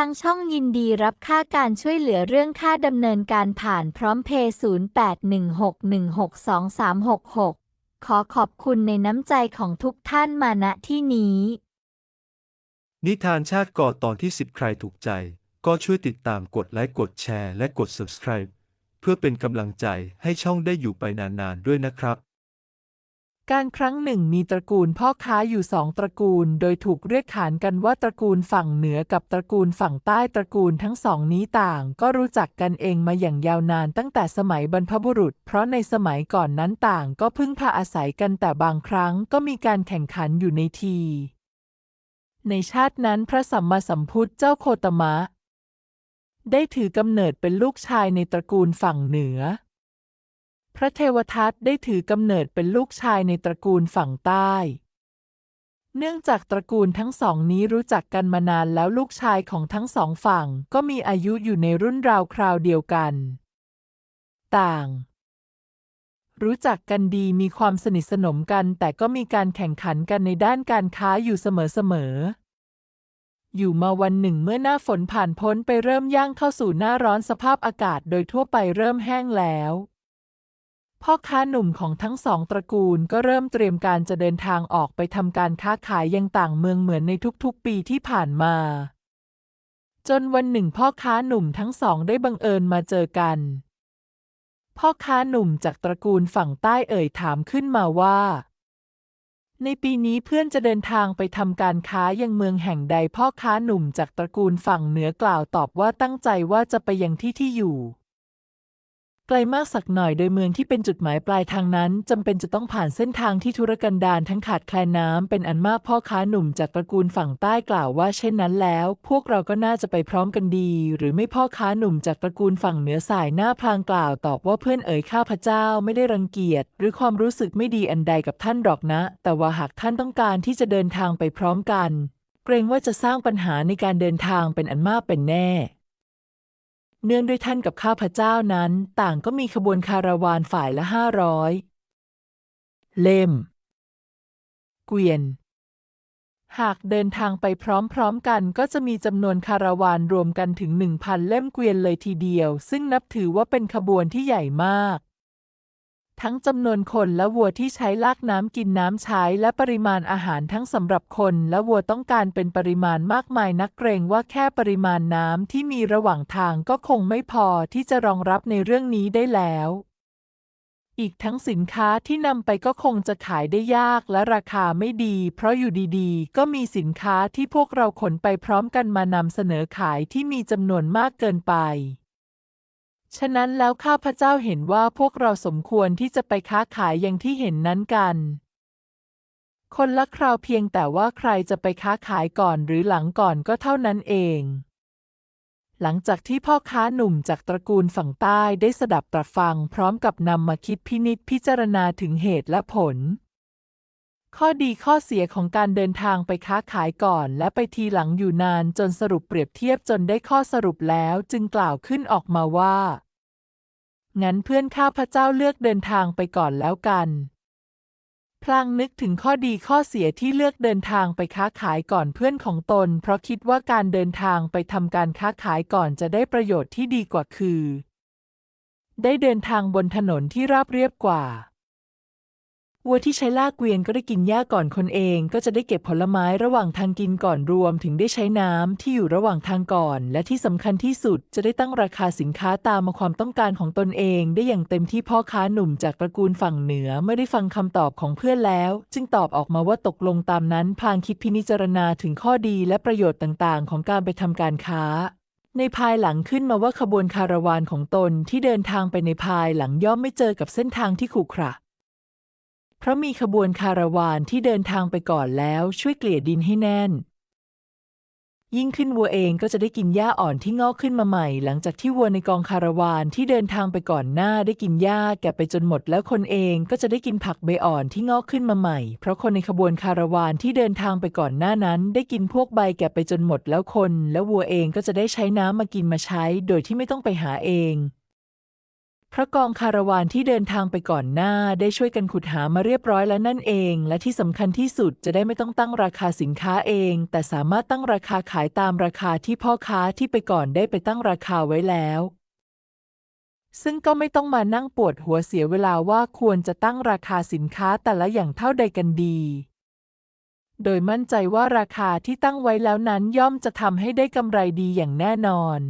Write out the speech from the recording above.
างช่องยินดีรับค่าการช่วยเหลือเรื่องค่าดำเนินการผ่านพร้อมเพย์0816162366 ขอขอบคุณในน้ำใจของทุกท่านมาณที่นี้ นิทานชาติก่อตอนที่ 10 ใครถูกใจ ก็ช่วยติดตามกดไลค์กดแชร์และกด subscribe เพื่อเป็นกำลังใจให้ช่องได้อยู่ไปนานๆด้วยนะครับ การครั้งหนึ่งมีตระกูลพ่อค้าอยู่สองตระกูล โดยถูกเรียกขานกันว่าตระกูลฝั่งเหนือกับตระกูลฝั่งใต้ตระกูลทั้งสองนี้ต่าง ก็รู้จักกันเองมาอย่างยาวนานตั้งแต่สมัยบรรพบุรุษ เพราะในสมัยก่อนนั้นต่างก็พึ่งพาอาศัยกันแต่บางครั้งก็มีการแข่งขันอยู่ในที ในชาตินั้นพระสัมมาสัมพุทธเจ้าโคตมะ ได้ถือกำเนิดเป็นลูกชายในตระกูลฝั่งเหนือ พระเทวทัตได้ถือกำเนิดเป็นลูกชายในตระกูลฝั่งใต้ เนื่องจากตระกูลทั้งสองนี้รู้จักกันมานานแล้วลูกชายของทั้งสองฝั่งก็มีอายุอยู่ในรุ่นราวคราวเดียวกัน ต่าง รู้จักกันดีมีความสนิทสนมกัน แต่ก็มีการแข่งขันกันในด้านการค้าอยู่เสมอๆอยู่มาวันหนึ่งเมื่อหน้าฝนผ่านพ้นไปเริ่มย่างเข้าสู่หน้าร้อนสภาพอากาศโดยทั่วไปเริ่มแห้งแล้ว พ่อค้าหนุ่มของทั้งสองตระกูลก็เริ่มเตรียมการจะเดินทางออกไปทำการค้าขายยังต่างเมืองเหมือนในทุกๆ ปีที่ผ่านมา จนวันหนึ่งพ่อค้าหนุ่มทั้งสองได้บังเอิญมาเจอกัน พ่อค้าหนุ่มจากตระกูลฝั่งใต้เอ่ยถามขึ้นมาว่า ในปีนี้เพื่อนจะเดินทางไปทำการค้ายังเมืองแห่งใดพ่อค้าหนุ่มจากตระกูลฝั่งเหนือกล่าวตอบว่าตั้งใจว่าจะไปยังที่ที่อยู่ ไกลมากสักหน่อยโดยเมืองที่เป็นจุดหมายปลายทางนั้นจำเป็นจะต้องผ่านเส้นทางที่ทุรกันดารทั้งขาดแคลนน้ำเป็นอันมากพ่อค้าหนุ่มจากตระกูลฝั่งใต้กล่าวว่าเช่นนั้นแล้ว พวกเราก็น่าจะไปพร้อมกันดี หรือไม่พ่อค้าหนุ่มจากตระกูลฝั่งเหนือสายหน้าพลางกล่าวตอบว่าเพื่อนเอ๋ยข้าพเจ้าไม่ได้รังเกียจหรือความรู้สึกไม่ดีอันใดกับท่านหรอกนะ แต่ว่าหากท่านต้องการที่จะเดินทางไปพร้อมกัน เกรงว่าจะสร้างปัญหาในการเดินทางเป็นอันมากเป็นแน่ เนื่องด้วยท่านกับข้าพเจ้านั้น ต่างก็มีขบวนคาราวานฝ่ายละห้าร้อยเล่ม เกวียน หากเดินทางไปพร้อมๆกันก็จะมีจำนวนคาราวานรวมกันถึงหนึ่งพันเล่มเกวียนเลยทีเดียว ซึ่งนับถือว่าเป็นขบวนที่ใหญ่มาก ทั้งจำนวนคนและวัวที่ใช้ลากน้ำกินน้ำใช้และปริมาณอาหารทั้งสำหรับคนและวัวต้องการเป็นปริมาณมากมายนักเกรงว่าแค่ปริมาณน้ำที่มีระหว่างทางก็คงไม่พอที่จะรองรับในเรื่องนี้ได้แล้ว อีกทั้งสินค้าที่นำไปก็คงจะขายได้ยากและราคาไม่ดี เพราะอยู่ดีๆ ก็มีสินค้าที่พวกเราขนไปพร้อมกันมานำเสนอขายที่มีจำนวนมากเกินไป ฉะนั้นแล้วข้าพเจ้าเห็นว่าพวกเราสมควรที่จะไปค้าขายอย่างที่เห็นนั้นกัน คนละคราวเพียงแต่ว่าใครจะไปค้าขายก่อนหรือหลังก่อนก็เท่านั้นเอง หลังจากที่พ่อค้าหนุ่มจากตระกูลฝั่งใต้ได้สดับตรับฟัง พร้อมกับนำมาคิดพินิจพิจารณาถึงเหตุและผล ข้อดีข้อเสียของการเดินทางไปค้าขายก่อน และไปทีหลังอยู่นานจนสรุปเปรียบเทียบจนได้ข้อสรุปแล้วจึงกล่าวขึ้นออกมาว่า งั้นเพื่อนข้าพเจ้าเลือกเดินทางไปก่อนแล้วกัน พลางนึกถึงข้อดีข้อเสียที่เลือกเดินทางไปค้าขายก่อนเพื่อนของตน เพราะคิดว่าการเดินทางไปทำการค้าขายก่อนจะได้ประโยชน์ที่ดีกว่าคือ ได้เดินทางบนถนนที่ราบเรียบกว่า วัวที่ใช้ลากเกวียนก็ได้กินหญ้าก่อนคนเอง ก็จะได้เก็บผลไม้ระหว่างทางกินก่อนรวมถึงได้ใช้น้ำที่อยู่ระหว่างทางก่อน และที่สำคัญที่สุดจะได้ตั้งราคาสินค้าตามมาความต้องการของตนเอง ได้อย่างเต็มที่พ่อค้าหนุ่มจากตระกูลฝั่งเหนือเมื่อได้ฟังคำตอบของเพื่อนแล้ว จึงตอบออกมาว่าตกลงตามนั้นพลางคิดพินิจารณาถึงข้อดีและประโยชน์ต่างๆ ของการไปทำการค้าในภายหลังขึ้นมาว่าขบวนคาราวานของตนที่เดินทางไปในภายหลังย่อมไม่เจอกับเส้นทางที่ขรุขระ เพราะมีขบวนคาราวานที่เดินทางไปก่อนแล้วช่วยเกลี่ยดินให้แน่น ยิ่งขึ้นวัวเองก็จะได้กินหญ้าอ่อนที่งอกขึ้นมาใหม่ หลังจากที่วัวในกองคาราวานที่เดินทางไปก่อนหน้าได้กินหญ้าแก่ไปจนหมด แล้วคนเองก็จะได้กินผักใบอ่อนที่งอกขึ้นมาใหม่ เพราะคนในขบวนคาราวานที่เดินทางไปก่อนหน้านั้น ได้กินพวกใบแก่ไปจนหมดแล้วคน และวัวเองก็จะได้ใช้น้ำมากินมาใช้ โดยที่ไม่ต้องไปหาเอง พระกองคาราวานที่เดินทางไปก่อนหน้าได้ช่วยกันขุดหามาเรียบร้อยแล้วนั่นเอง และที่สำคัญที่สุดจะได้ไม่ต้องตั้งราคาสินค้าเอง แต่สามารถตั้งราคาขายตามราคาที่พ่อค้าที่ไปก่อนได้ไปตั้งราคาไว้แล้ว ซึ่งก็ไม่ต้องมานั่งปวดหัวเสียเวลาว่าควรจะตั้งราคาสินค้าแต่ละอย่างเท่าใดกันดี โดยมั่นใจว่าราคาที่ตั้งไว้แล้วนั้นย่อมจะทำให้ได้กำไรดีอย่างแน่นอน